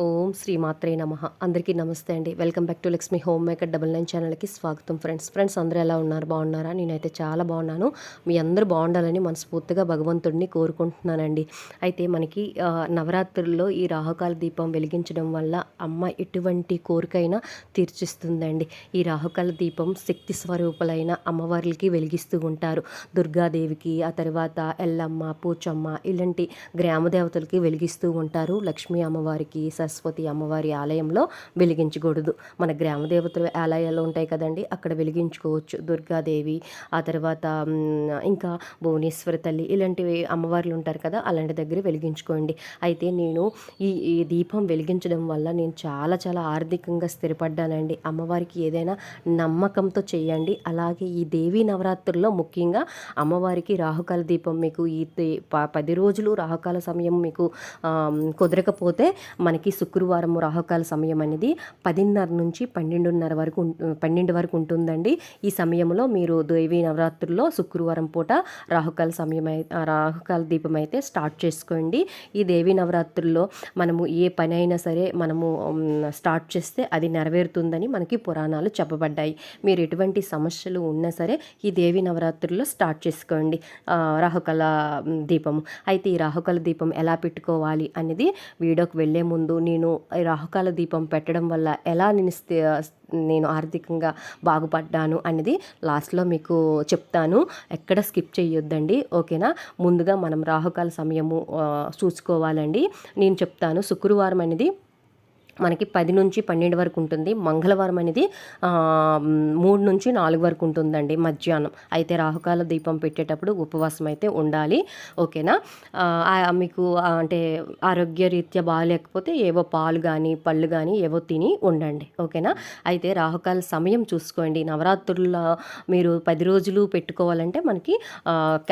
ఓం శ్రీమాత్రే నమ. అందరికీ నమస్తే అండి. Welcome back to Lakshmi home maker double nine ఛానల్కి స్వాగతం ఫ్రెండ్స్. ఫ్రెండ్స్ అందరూ ఎలా ఉన్నారు? బాగున్నారా? నేనైతే చాలా బాగున్నాను. మీ అందరూ బాగుండాలని మనస్ఫూర్తిగా భగవంతుడిని కోరుకుంటున్నానండి. అయితే మనకి నవరాత్రుల్లో ఈ రాహుకాల దీపం వెలిగించడం వల్ల అమ్మ ఎటువంటి కోరికైనా తీర్చిస్తుందండి. ఈ రాహుకాల దీపం శక్తి స్వరూపులైన అమ్మవార్లకి వెలిగిస్తూ ఉంటారు. దుర్గాదేవికి ఆ తర్వాత ఎల్లమ్మ పూచమ్మ ఇలాంటి గ్రామ దేవతలకి వెలిగిస్తూ ఉంటారు. లక్ష్మీ అమ్మవారికి సరస్వతి అమ్మవారి ఆలయంలో వెలిగించకూడదు. మన గ్రామ దేవతల ఆలయాలు ఉంటాయి కదండి అక్కడ వెలిగించుకోవచ్చు. దుర్గాదేవి ఆ తర్వాత ఇంకా భువనేశ్వరి తల్లి ఇలాంటివి అమ్మవార్లు ఉంటారు కదా అలాంటి దగ్గర వెలిగించుకోండి. అయితే నేను ఈ ఈ దీపం వెలిగించడం వల్ల నేను చాలా చాలా ఆర్థికంగా స్థిరపడ్డానండి. అమ్మవారికి ఏదైనా నమ్మకంతో చేయండి. అలాగే ఈ దేవీ నవరాత్రుల్లో ముఖ్యంగా అమ్మవారికి రాహుకాల దీపం మీకు ఈ ప- పది రోజులు రాహుకాల సమయం మీకు కుదరకపోతే మనకి శుక్రవారం రాహుకాల సమయం అనేది పదిన్నర నుంచి పన్నెండున్నర వరకు పన్నెండు వరకు ఉంటుందండి. ఈ సమయంలో మీరు దేవి నవరాత్రుల్లో శుక్రవారం పూట రాహుకాల సమయం రాహుకాల దీపం అయితే స్టార్ట్ చేసుకోండి. ఈ దేవీ నవరాత్రుల్లో మనము ఏ పని అయినా సరే మనము స్టార్ట్ చేస్తే అది నెరవేరుతుందని మనకి పురాణాలు చెప్పబడ్డాయి. మీరు ఎటువంటి సమస్యలు ఉన్నా సరే ఈ దేవి నవరాత్రుల్లో స్టార్ట్ చేసుకోండి రాహుకల రాహుకాల దీపము. అయితే ఈ రాహుకాల దీపం ఎలా పెట్టుకోవాలి అనేది వీడియోకి వెళ్ళే ముందు నేను రాహుకాల దీపం పెట్టడం వల్ల ఎలా నేను నేను ఆర్థికంగా బాగుపడ్డాను అనేది లాస్ట్లో మీకు చెప్తాను. ఎక్కడ స్కిప్ చేయొద్దండి. ఓకేనా? ముందుగా మనం రాహుకాల సమయము చూసుకోవాలండి. నేను చెప్తాను శుక్రవారం అనేది మనకి పది నుంచి పన్నెండు వరకు ఉంటుంది. మంగళవారం అనేది మూడు నుంచి నాలుగు వరకు ఉంటుందండి మధ్యాహ్నం. అయితే రాహుకాల దీపం పెట్టేటప్పుడు ఉపవాసం అయితే ఉండాలి. ఓకేనా? మీకు అంటే ఆరోగ్య రీత్యా బాగాలేకపోతే ఏవో పాలు కానీ పళ్ళు కానీ ఏవో తిని ఉండండి. ఓకేనా? అయితే రాహుకాల సమయం చూసుకోండి. నవరాత్రుల్లో మీరు పది రోజులు పెట్టుకోవాలంటే మనకి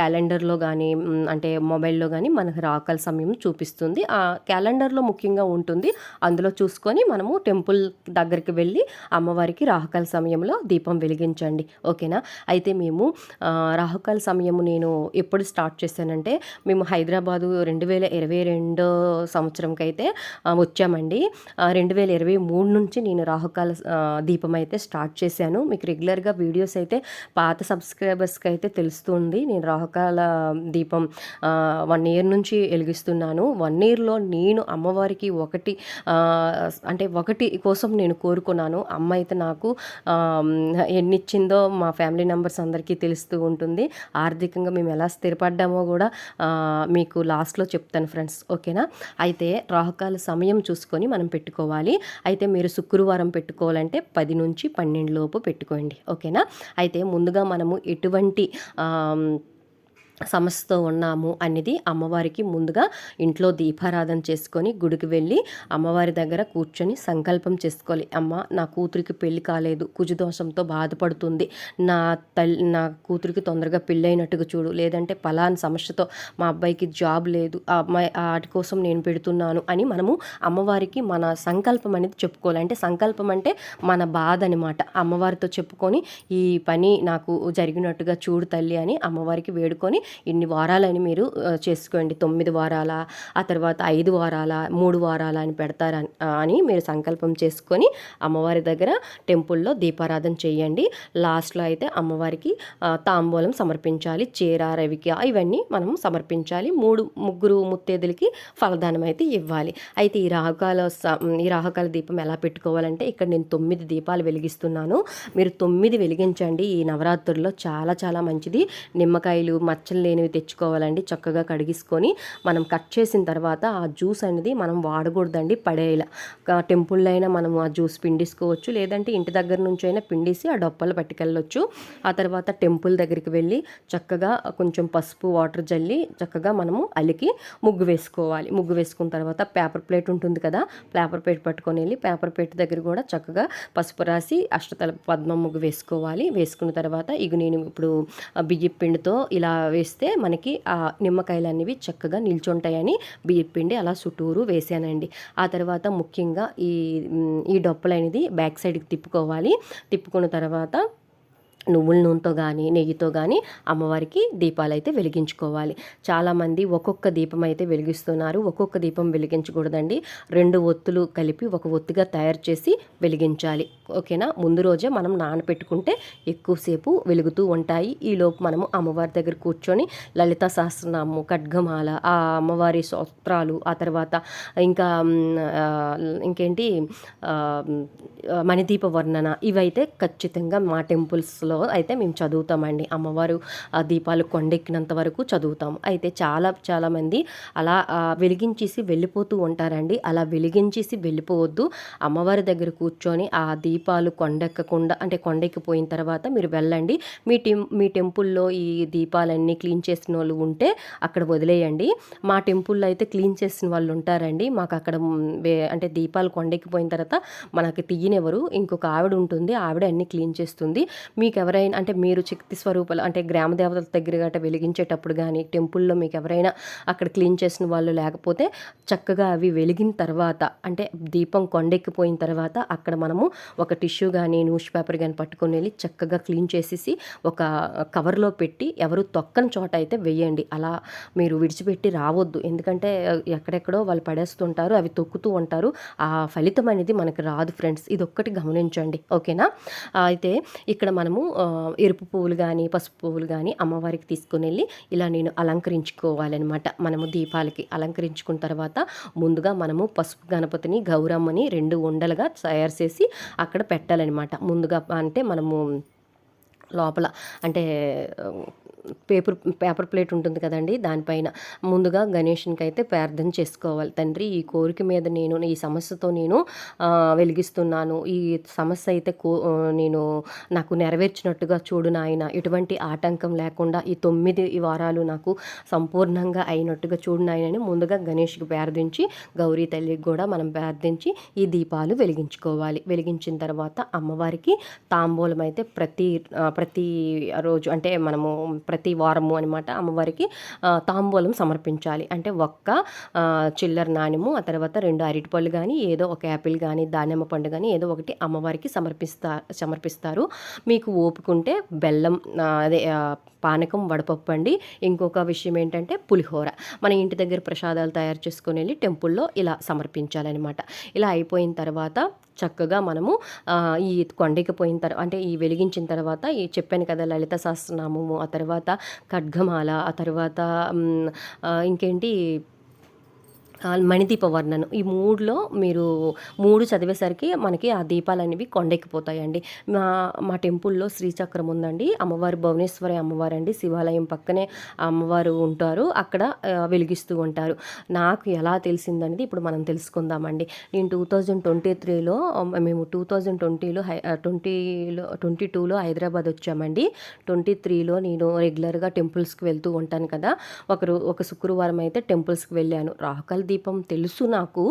క్యాలెండర్లో కానీ అంటే మొబైల్లో కానీ మనకి రాహుకాల సమయం చూపిస్తుంది. ఆ క్యాలెండర్లో ముఖ్యంగా ఉంటుంది. అందులో చూ చూసుకొని మనము టెంపుల్ దగ్గరికి వెళ్ళి అమ్మవారికి రాహుకాల సమయంలో దీపం వెలిగించండి. ఓకేనా? అయితే మేము రాహుకాల సమయము నేను ఎప్పుడు స్టార్ట్ చేశానంటే మేము హైదరాబాదు రెండు వేల ఇరవై రెండో సంవత్సరంకి అయితే వచ్చామండి. రెండు వేల ఇరవై మూడు నుంచి నేను రాహుకాల దీపం అయితే స్టార్ట్ చేశాను. మీకు రెగ్యులర్గా వీడియోస్ అయితే పాత సబ్స్క్రైబర్స్కి అయితే తెలుస్తుంది. నేను రాహుకాల దీపం వన్ ఇయర్ నుంచి వెలిగిస్తున్నాను. వన్ ఇయర్లో నేను అమ్మవారికి ఒకటి అంటే ఒకటి కోసం నేను కోరుకున్నాను. అమ్మ అయితే నాకు ఎన్నిచ్చిందో మా ఫ్యామిలీ మెంబర్స్ అందరికీ తెలుస్తూ ఉంటుంది. ఆర్థికంగా మేము ఎలా స్థిరపడ్డామో కూడా మీకు లాస్ట్లో చెప్తాను ఫ్రెండ్స్. ఓకేనా? అయితే రాహుకాల సమయం చూసుకొని మనం పెట్టుకోవాలి. అయితే మీరు శుక్రవారం పెట్టుకోవాలంటే పది నుంచి పన్నెండు లోపు పెట్టుకోండి. ఓకేనా? అయితే ముందుగా మనము ఎటువంటి సమస్యతో ఉన్నాము అనేది అమ్మవారికి ముందుగా ఇంట్లో దీపారాధన చేసుకొని గుడికి వెళ్ళి అమ్మవారి దగ్గర కూర్చొని సంకల్పం చేసుకోవాలి. అమ్మ నా కూతురికి పెళ్ళి కాలేదు. కుజదోషంతో బాధపడుతుంది. నా తల్లి నా కూతురికి తొందరగా పెళ్ళైనట్టుగా చూడు. లేదంటే పలాని సమస్యతో మా అబ్బాయికి జాబ్ లేదు. ఆ అమ్మాయి వాటి కోసం నేను పెడుతున్నాను అని మనము అమ్మవారికి మన సంకల్పం అనేది చెప్పుకోవాలి. అంటే సంకల్పం అంటే మన బాధ అనమాట అమ్మవారితో చెప్పుకొని ఈ పని నాకు జరిగినట్టుగా చూడు తల్లి అని అమ్మవారికి వేడుకొని ఇన్ని వారాలని మీరు చేసుకోండి. తొమ్మిది వారాల ఆ తర్వాత ఐదు వారాల మూడు వారాల అని పెడతారని అని మీరు సంకల్పం చేసుకొని అమ్మవారి దగ్గర టెంపుల్లో దీపారాధన చేయండి. లాస్ట్లో అయితే అమ్మవారికి తాంబూలం సమర్పించాలి చీర రవిక ఇవన్నీ మనం సమర్పించాలి. మూడు ముగ్గురు ముత్తేదులకి ఫలదానం అయితే ఇవ్వాలి. అయితే ఈ రాహకాల స- ఈ రాహకాల దీపం ఎలా పెట్టుకోవాలంటే ఇక్కడ నేను తొమ్మిది దీపాలు వెలిగిస్తున్నాను. మీరు తొమ్మిది వెలిగించండి. ఈ నవరాత్రుల్లో చాలా చాలా మంచిది. నిమ్మకాయలు మచ్చలు లేనివి తెచ్చుకోవాలండి చక్కగా కడిగించుకొని మనం కట్ చేసిన తర్వాత ఆ జ్యూస్ అనేది మనం వాడకూడదండి పడేలా టెంపుల్లో అయినా మనం ఆ జ్యూస్ పిండిసుకోవచ్చు లేదంటే ఇంటి దగ్గర నుంచి అయినా పిండిసి ఆ డొప్పలు పట్టుకెళ్ళొచ్చు. ఆ తర్వాత టెంపుల్ దగ్గరికి వెళ్ళి చక్కగా కొంచెం పసుపు వాటర్ జల్లి చక్కగా మనము అలికి ముగ్గు వేసుకోవాలి. ముగ్గు వేసుకున్న తర్వాత పేపర్ ప్లేట్ ఉంటుంది కదా పేపర్ ప్లేట్ పట్టుకొని వెళ్ళి పేపర్ ప్లేట్ దగ్గర కూడా చక్కగా పసుపు రాసి అష్టతల పద్మం ముగ్గు వేసుకోవాలి. వేసుకున్న తర్వాత ఇక నేను ఇప్పుడు బియ్య పిండితో ఇలా వేస్తే మనకి ఆ నిమ్మకాయలు అనేవి చక్కగా నిల్చుంటాయని బియ్యపిండి అలా చుట్టూరు వేసానండి. ఆ తర్వాత ముఖ్యంగా ఈ ఈ డొప్పలు అనేది బ్యాక్ సైడ్కి తిప్పుకోవాలి. తిప్పుకున్న తర్వాత నువ్వుల నూనెతో కానీ నెయ్యితో కానీ అమ్మవారికి దీపాలు అయితే వెలిగించుకోవాలి చాలామంది ఒక్కొక్క దీపం అయితే వెలిగిస్తున్నారు. ఒక్కొక్క దీపం వెలిగించకూడదండి. రెండు ఒత్తులు కలిపి ఒక ఒత్తిగా తయారు చేసి వెలిగించాలి. ఓకేనా? ముందు రోజే మనం నానపెట్టుకుంటే ఎక్కువసేపు వెలుగుతూ ఉంటాయి. ఈలోపు మనము అమ్మవారి దగ్గర కూర్చొని లలిత సహస్రనామము ఖడ్గమాల ఆ అమ్మవారి స్తోత్రాలు ఆ తర్వాత ఇంకా ఇంకేంటి? మణిదీప వర్ణన ఇవైతే ఖచ్చితంగా మా క్లాసులో అయితే మేము చదువుతామండి. అమ్మవారు ఆ దీపాలు కొండెక్కినంత వరకు చదువుతాం అయితే చాలా చాలామంది అలా వెలిగించేసి వెళ్ళిపోతూ ఉంటారండి. అలా వెలిగించేసి వెళ్ళిపోవద్దు. అమ్మవారి దగ్గర కూర్చొని ఆ దీపాలు కొండెక్కకుండా అంటే కొండెక్కిపోయిన తర్వాత మీరు వెళ్ళండి. మీ టెం మీ టెంపుల్లో ఈ దీపాలన్నీ క్లీన్ చేసిన వాళ్ళు ఉంటే అక్కడ వదిలేయండి. మా టెంపుల్లో అయితే క్లీన్ చేసిన వాళ్ళు ఉంటారండి. మాకు అక్కడ అంటే దీపాలు కొండెక్కిపోయిన తర్వాత మనకి తీయనివ్వరు. ఇంకొక ఆవిడ ఉంటుంది. ఆవిడ అన్ని క్లీన్ చేస్తుంది. మీకు ఎవరైనా అంటే మీరు శక్తి స్వరూపాలు అంటే గ్రామ దేవతల దగ్గర గట వెలిగించేటప్పుడు కానీ టెంపుల్లో మీకు ఎవరైనా అక్కడ క్లీన్ చేసిన వాళ్ళు లేకపోతే చక్కగా అవి వెలిగిన తర్వాత అంటే దీపం కొండెక్కిపోయిన తర్వాత అక్కడ మనము ఒక టిష్యూ కానీ న్యూస్ పేపర్ కానీ పట్టుకొని వెళ్ళి చక్కగా క్లీన్ చేసేసి ఒక కవర్లో పెట్టి ఎవరు తొక్కని చోట అయితే వేయండి. అలా మీరు విడిచిపెట్టి రావద్దు. ఎందుకంటే ఎక్కడెక్కడో వాళ్ళు పడేస్తుంటారు అవి తొక్కుతూ ఉంటారు. ఆ ఫలితం అనేది మనకు రాదు ఫ్రెండ్స్. ఇది ఒక్కటి గమనించండి. ఓకేనా? అయితే ఇక్కడ మనము ఎరుపు పువ్వులు కానీ పసుపు పువ్వులు కానీ అమ్మవారికి తీసుకుని వెళ్ళి ఇలా నేను అలంకరించుకోవాలన్నమాట. మనము దీపాలకి అలంకరించుకున్న తర్వాత ముందుగా మనము పసుపు గణపతిని గౌరమ్మని రెండు ఉండలుగా తయారు చేసి అక్కడ పెట్టాలన్నమాట. ముందుగా అంటే మనము లోపల అంటే పేపర్ పేపర్ ప్లేట్ ఉంటుంది కదండి దానిపైన ముందుగా గణేషునికి అయితే ప్రార్థన చేసుకోవాలి. తండ్రి ఈ కోరిక మీద నేను ఈ సమస్యతో నేను వెలిగిస్తున్నాను. ఈ సమస్య అయితే కో నేను నాకు నెరవేర్చినట్టుగా చూడు నాయన ఎటువంటి ఆటంకం లేకుండా ఈ తొమ్మిది వారాలు నాకు సంపూర్ణంగా అయినట్టుగా చూడు నాయనని ముందుగా గణేష్కి ప్రార్థించి గౌరీ తల్లికి కూడా మనం ప్రార్థించి ఈ దీపాలు వెలిగించుకోవాలి. వెలిగించిన తర్వాత అమ్మవారికి తాంబూలం అయితే ప్రతి ప్రతి రోజు అంటే మనము ప్రతి వారము అనమాట అమ్మవారికి తాంబూలం సమర్పించాలి. అంటే ఒక్క చిల్లర నాణ్యము ఆ తర్వాత రెండు అరటిపళ్ళు కానీ ఏదో ఒక యాపిల్ కానీ దానిమ్మ పండు కానీ ఏదో ఒకటి అమ్మవారికి సమర్పిస్తా సమర్పిస్తారు. మీకు ఓపుకుంటే బెల్లం అదే పానకం వడపప్పు అండి. ఇంకొక విషయం ఏంటంటే పులిహోర. మన ఇంటి దగ్గర ప్రసాదాలు తయారు చేసుకుని వెళ్ళి టెంపుల్లో ఇలా సమర్పించాలన్నమాట. ఇలా అయిపోయిన తర్వాత చక్కగా మనము ఈ కొండకి పోయిన తర్వాత అంటే ఈ వెలిగించిన తర్వాత ఈ చెప్పాను కదా లలిత సహస్రనామము ఆ తర్వాత ఖడ్గమాల ఆ తర్వాత ఇంకేంటి మణిదీప వర్ణను ఈ మూడులో మీరు మూడు చదివేసరికి మనకి ఆ దీపాలు అనేవి కొండెక్కిపోతాయండి. మా మా టెంపుల్లో శ్రీచక్రం ఉందండి. అమ్మవారు భువనేశ్వరి అమ్మవారు అండి శివాలయం పక్కనే అమ్మవారు ఉంటారు. అక్కడ వెలిగిస్తూ ఉంటారు. నాకు ఎలా తెలిసిందనేది ఇప్పుడు మనం తెలుసుకుందామండి. నేను టూ థౌజండ్ ట్వంటీ త్రీలో మేము టూ థౌజండ్ ట్వంటీలో హై ట్వంటీలో ట్వంటీ టూలో హైదరాబాద్ వచ్చామండి. ట్వంటీ త్రీలో నేను రెగ్యులర్గా టెంపుల్స్కి వెళ్తూ ఉంటాను కదా. ఒకరు ఒక శుక్రవారం అయితే టెంపుల్స్కి వెళ్ళాను. రాహుకాల దీపం తెలుసు నాకు.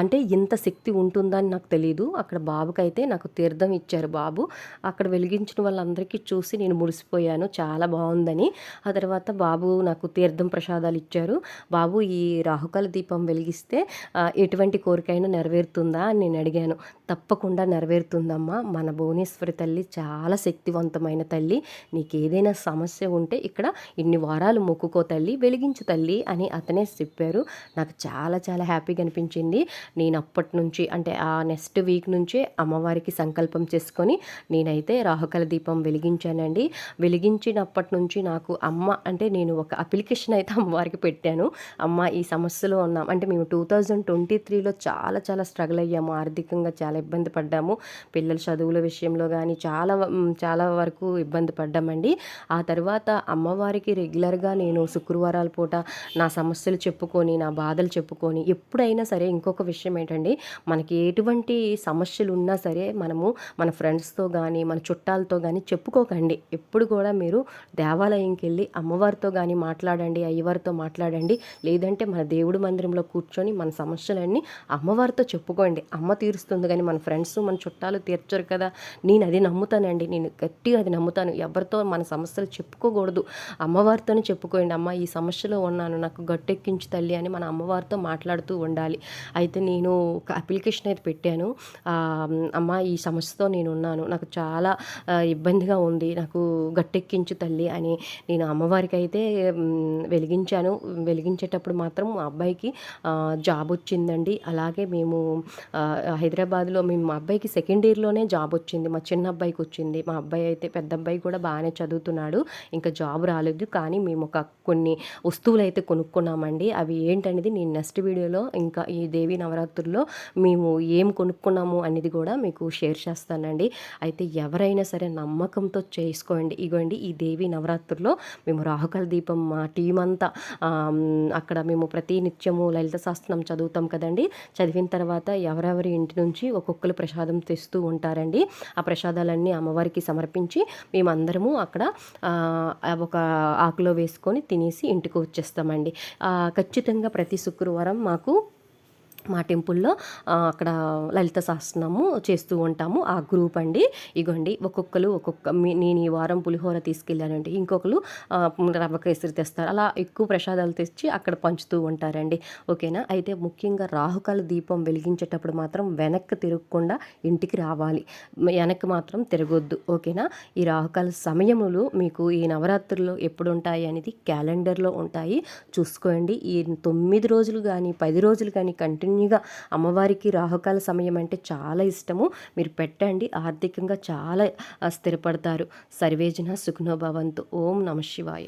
అంటే ఇంత శక్తి ఉంటుందని నాకు తెలియదు అక్కడ బాబుకైతే నాకు తీర్థం ఇచ్చారు బాబు. అక్కడ వెలిగించిన వాళ్ళందరికీ చూసి నేను మురిసిపోయాను. చాలా బాగుందని. ఆ తర్వాత బాబు నాకు తీర్థం ప్రసాదాలు ఇచ్చారు. బాబు ఈ రాహుకాల దీపం వెలిగిస్తే ఎటువంటి కోరికైనా నెరవేరుతుందా అని నేను అడిగాను. తప్పకుండా నెరవేరుతుందమ్మా. మన భువనేశ్వరి తల్లి చాలా శక్తివంతమైన తల్లి. నీకు ఏదైనా సమస్య ఉంటే ఇక్కడ ఇన్ని వారాలు మొక్కుకో తల్లి వెలిగించు తల్లి అని అతనే చెప్పారు. నాకు చాలా చాలా హ్యాపీగా అనిపించింది. నేను అప్పటి నుంచి అంటే ఆ నెక్స్ట్ వీక్ నుంచే అమ్మవారికి సంకల్పం చేసుకొని నేనైతే రాహుకల దీపం వెలిగించానండి. వెలిగించినప్పటి నుంచి నాకు అమ్మ అంటే నేను ఒక అప్లికేషన్ అయితే అమ్మవారికి పెట్టాను. అమ్మ ఈ సమస్యలో ఉన్నాం. అంటే మేము టూ థౌజండ్ ట్వంటీ త్రీలో చాలా చాలా స్ట్రగుల్ అయ్యాము. ఆర్థికంగా చాలా ఇబ్బంది పడ్డాము. పిల్లల చదువుల విషయంలో కానీ చాలా చాలా వరకు ఇబ్బంది పడ్డామండి. ఆ తర్వాత అమ్మవారికి రెగ్యులర్గా నేను శుక్రవారాల పూట నా సమస్యలు చెప్పుకొని నా బాధలు చెప్పుకొని ఎప్పుడైనా సరే ఇంకొక విషయం ఏంటండి? మనకి ఎటువంటి సమస్యలు ఉన్నా సరే మనము మన ఫ్రెండ్స్తో కానీ మన చుట్టాలతో కానీ చెప్పుకోకండి. ఎప్పుడు కూడా మీరు దేవాలయంకి వెళ్ళి అమ్మవారితో కానీ మాట్లాడండి అయ్యవారితో మాట్లాడండి. లేదంటే మన దేవుడి మందిరంలో కూర్చొని మన సమస్యలన్నీ అమ్మవారితో చెప్పుకోండి. అమ్మ తీరుస్తుంది కానీ మన ఫ్రెండ్స్ మన చుట్టాలు తీర్చరు కదా. నేను అది నమ్ముతానండి. నేను గట్టిగా అది నమ్ముతాను. ఎవరితో మన సమస్యలు చెప్పుకోకూడదు. అమ్మవారితోనే చెప్పుకోండి అమ్మ ఈ సమస్యలో ఉన్నాను. నాకు గట్టెక్కించు తల్లి అని మన అమ్మవారితో మాట్లాడుతూ ఉండాలి. అయితే నేను ఒక అప్లికేషన్ అయితే పెట్టాను. అమ్మ ఈ సమస్యతో నేను ఉన్నాను. నాకు చాలా ఇబ్బందిగా ఉంది. నాకు గట్టెక్కించు తల్లి అని నేను అమ్మవారికి అయితే వెలిగించాను. వెలిగించేటప్పుడు మాత్రం మా అబ్బాయికి జాబ్ వచ్చిందండి. అలాగే మేము హైదరాబాద్లో హైదరాబాద్లో మేము మా అబ్బాయికి సెకండ్ ఇయర్లోనే జాబ్ వచ్చింది. మా చిన్న అబ్బాయికి వచ్చింది. మా అబ్బాయి అయితే పెద్ద అబ్బాయి కూడా బాగానే చదువుతున్నాడు. ఇంకా జాబ్ రాలేదు. కానీ మేము ఒక కొన్ని వస్తువులు అయితే కొనుక్కున్నామండి. అవి ఏంటనేది నేను నెక్స్ట్ వీడియోలో ఇంకా ఈ దేవి నవరాత్రుల్లో మేము ఏం కొనుక్కున్నాము అనేది కూడా మీకు షేర్ చేస్తానండి. అయితే ఎవరైనా సరే నమ్మకంతో చేసుకోండి. ఇగోండి ఈ దేవి నవరాత్రుల్లో మేము రాహుకల దీపం మా టీం అంతా అక్కడ మేము ప్రతి నిత్యము లలిత శాస్త్రం చదువుతాం కదండి. చదివిన తర్వాత ఎవరెవరి ఇంటి నుంచి ఒక్కొక్కరు ప్రసాదం తెస్తూ ఉంటారండి. ఆ ప్రసాదాలన్నీ అమ్మవారికి సమర్పించి మేమందరము అక్కడ ఒక ఆకులో వేసుకొని తినేసి ఇంటికి వచ్చేస్తామండి. ఖచ్చితంగా ప్రతి శుక్రవారం మాకు మా టెంపుల్లో అక్కడ లలిత సహస్రనాము చేస్తూ ఉంటాము. ఆ గ్రూప్ అండి. ఇగోండి ఒక్కొక్కరు ఒక్కొక్క నేను ఈ వారం పులిహోర తీసుకెళ్ళానండి. ఇంకొకరు రవ్వ కేసరి తెస్తారు. అలా ఎక్కువ ప్రసాదాలు తెచ్చి అక్కడ పంచుతూ ఉంటారండి. ఓకేనా? అయితే ముఖ్యంగా రాహుకాల దీపం వెలిగించేటప్పుడు మాత్రం వెనక్కి తిరగకుండా ఇంటికి రావాలి. వెనక్కి మాత్రం తిరగొద్దు. ఓకేనా? ఈ రాహుకాల సమయములు మీకు ఈ నవరాత్రులు ఎప్పుడు ఉంటాయి అనేది క్యాలెండర్లో ఉంటాయి. చూసుకోండి. ఈ తొమ్మిది రోజులు కానీ పది రోజులు కానీ కంటిన్యూ కంటిన్యూగా అమ్మవారికి రాహుకాల సమయం అంటే చాలా ఇష్టము. మీరు పెట్టండి ఆర్థికంగా చాలా స్థిరపడతారు. సర్వేజన సుఖనోభవంతు ఓం నమ శివాయ.